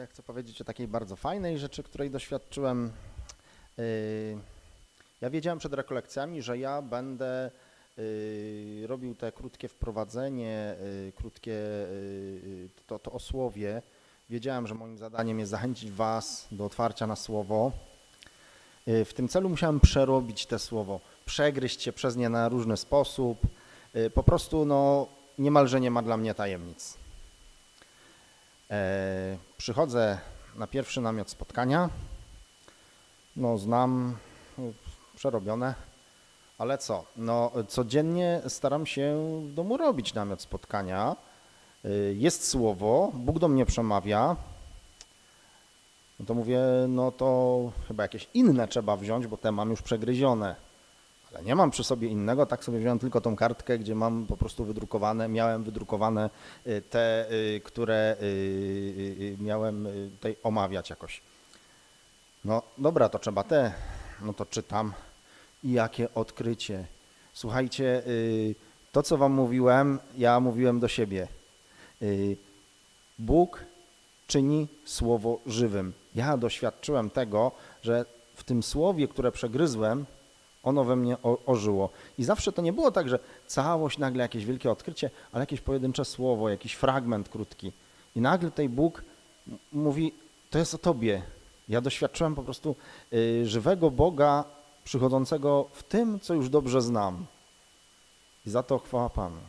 ja chcę powiedzieć o takiej bardzo fajnej rzeczy, której doświadczyłem. Yy, Ja wiedziałem przed rekolekcjami, że ja będę yy, robił te krótkie wprowadzenie, yy, krótkie to, to osłowie. Wiedziałem, że moim zadaniem jest zachęcić Was do otwarcia na słowo. W tym celu musiałem przerobić te słowo, przegryźć się przez nie na różny sposób. Po prostu no, niemalże nie ma dla mnie tajemnic. E, przychodzę na pierwszy namiot spotkania. No, znam e, przerobione, ale co? No, codziennie staram się w domu robić namiot spotkania. E, jest słowo, Bóg do mnie przemawia. No to mówię, no to chyba jakieś inne trzeba wziąć, bo te mam już przegryzione. Ale nie mam przy sobie innego, tak sobie wziąłem tylko tą kartkę, gdzie mam po prostu wydrukowane, miałem wydrukowane y, te, y, które y, miałem tutaj omawiać jakoś. No dobra, to trzeba te, no to czytam. I jakie odkrycie. Słuchajcie, to co wam mówiłem, ja mówiłem do siebie. Bóg czyni słowo żywym. Ja doświadczyłem tego, że w tym słowie, które przegryzłem, ono we mnie ożyło. I zawsze to nie było tak, że całość, nagle jakieś wielkie odkrycie, ale jakieś pojedyncze słowo, jakiś fragment krótki. I nagle tutaj Bóg mówi, to jest o Tobie. Ja doświadczyłem po prostu y, żywego Boga przychodzącego w tym, co już dobrze znam. I za to chwała Panu.